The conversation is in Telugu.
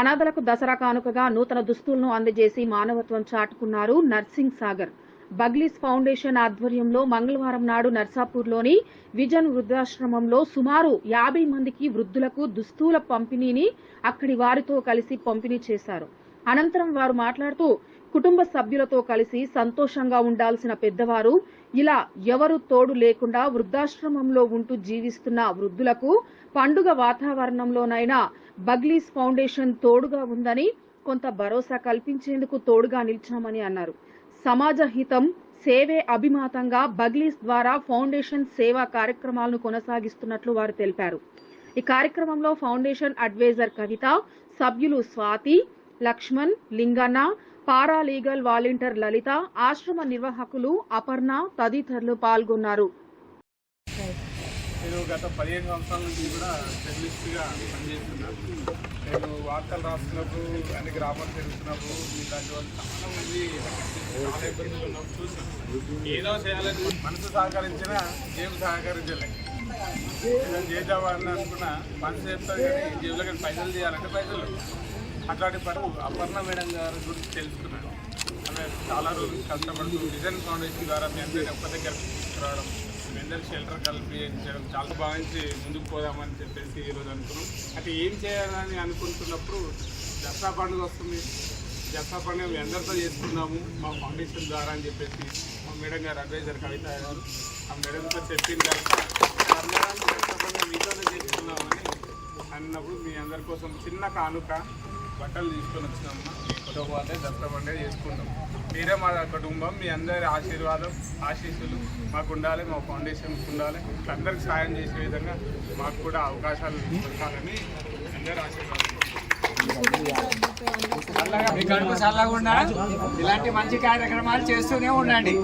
అనాథలకు దసరా కానుకగా నూతన దుస్తులను అందజేసి మానవత్వం చాటుకున్నారు నర్సింగ్ సాగర్. బగ్లీస్ ఫౌండేషన్ ఆధ్వర్యంలో మంగళవారం నాడు నర్సాపూర్లోని విజన్ వృద్ధాశ్రమంలో సుమారు యాభై మందికి వృద్ధులకు దుస్తుల పంపిణీని అక్కడి వారితో కలిసి పంపిణీ చేశారు. అనంతరం వారు మాట్లాడుతూ కుటుంబ సభ్యులతో కలిసి సంతోషంగా ఉండాల్సిన పెద్దవారు ఇలా ఎవరు తోడు లేకుండా వృద్ధాశ్రమంలో ఉంటూ జీవిస్తున్న వృద్ధులకు పండుగ వాతావరణంలోనైనా బగ్లీస్ ఫౌండేషన్ తోడుగా ఉందని కొంత భరోసా కల్పించేందుకు తోడుగా నిలిచామని అన్నారు. సమాజ హితం సేవే అభిమాతంగా బగ్లీస్ ద్వారా ఫౌండేషన్ సేవా కార్యక్రమాలను కొనసాగిస్తున్నట్లు వారు తెలిపారు. ఈ కార్యక్రమంలో ఫౌండేషన్ అడ్వైజర్ కవిత సభ్యులు స్వాతి లక్ష్మణ్ లింగన్న పారాలీగల్ వాలంటీర్ లలిత ఆశ్రమ నిర్వాహకులు అపర్ణ తదితరులు పాల్గొన్నారు. నేను గత పదిహేను సంవత్సరాల నుంచి కూడా జర్నలిస్ట్గా పనిచేస్తున్నాను. నేను వార్తలు రాస్తున్నప్పుడు అన్ని గ్రామాలు తిరుగుతున్నప్పుడు ఇలాంటి వాళ్ళు చాలా మంది చాలా ఇబ్బందులు ఉన్నప్పుడు చూసాను ఏదో చేయాలని మనసు సహకరించినా జేబు సహకరించలేదు ఏదో చేద్దామని అనుకున్నా మనసు చెప్తాను కానీ జేబులో కానీ పైసలు చేయాలంటే పైసలు అట్లాంటి పని అపర్ణ మేడం గారి గురించి తెలుసుకున్నాను. ఆమె చాలా రోజులు కష్టపడుతూ విజన్ ఫౌండేషన్ ద్వారా మీ అందరినీ ఒక్క దగ్గర రావడం మీ అందరికీ షెల్టర్ కల్పించడం చాలా భావించి ముందుకు పోదామని చెప్పేసి ఈరోజు అనుకున్నాం. అంటే ఏం చేయాలని అనుకుంటున్నప్పుడు దసరా పండుగ వస్తుంది. దసరా పండుగ మీ అందరితో చేసుకున్నాము మా ఫౌండేషన్ ద్వారా అని చెప్పేసి మా మేడం గారు అడ్వైజర్ కవిత గారు ఆ మేడంతో చెప్పిన తర్వాత మీతోనే చేసుకున్నామని అన్నప్పుడు మీ అందరి కోసం చిన్న కానుక బట్టలు తీసుకొని వచ్చినామమ్మా. కుటుంబం అంటే దసరా పండుగ చేసుకుంటాం. మీరే మా కుటుంబం మీ అందరి ఆశీర్వాదం ఆశీస్సులు మాకు ఉండాలి మా ఫౌండేషన్కి ఉండాలి. అందరికి సాయం చేసే విధంగా మాకు కూడా అవకాశాలు దొరకాలని అందరి ఆశీర్వాదం. మీ కడుపు చల్లగా ఉండాలి. ఇలాంటి మంచి కార్యక్రమాలు చేస్తూనే ఉండండి.